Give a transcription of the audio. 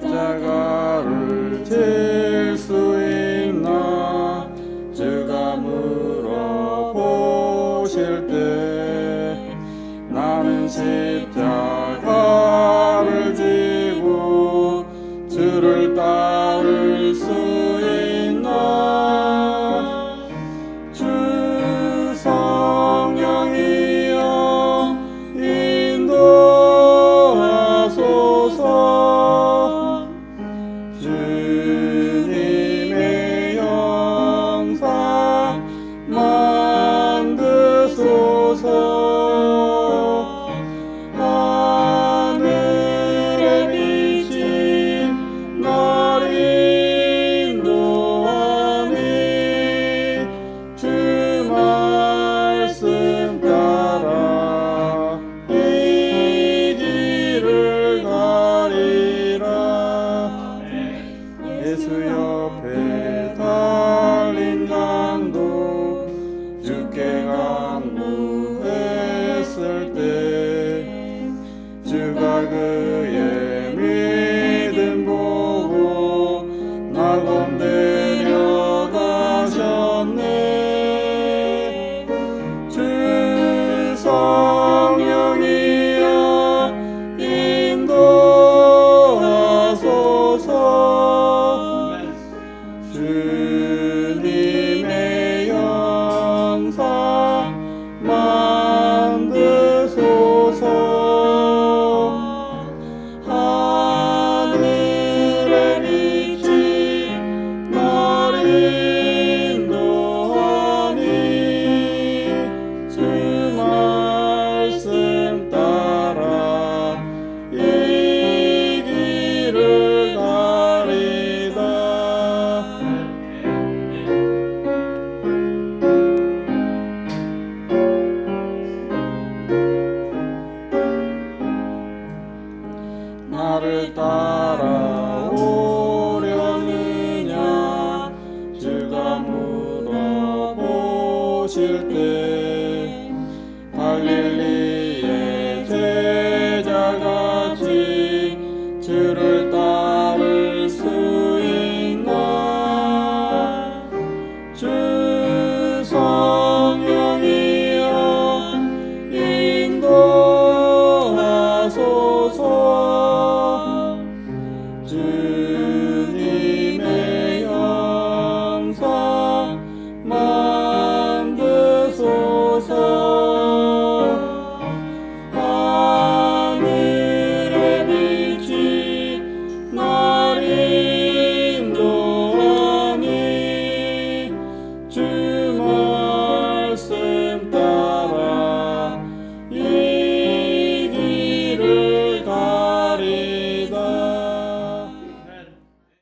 십자가를 질 수 있나? 주가 물어보실 때 나는 십자가를 지고 주를 주께 간구했을 때 주가 그의 믿음 보고 날 건드려 가셨네. 주 성령이여 인도하소서. 주 나를 따라오려느냐? 주가 물어보실 때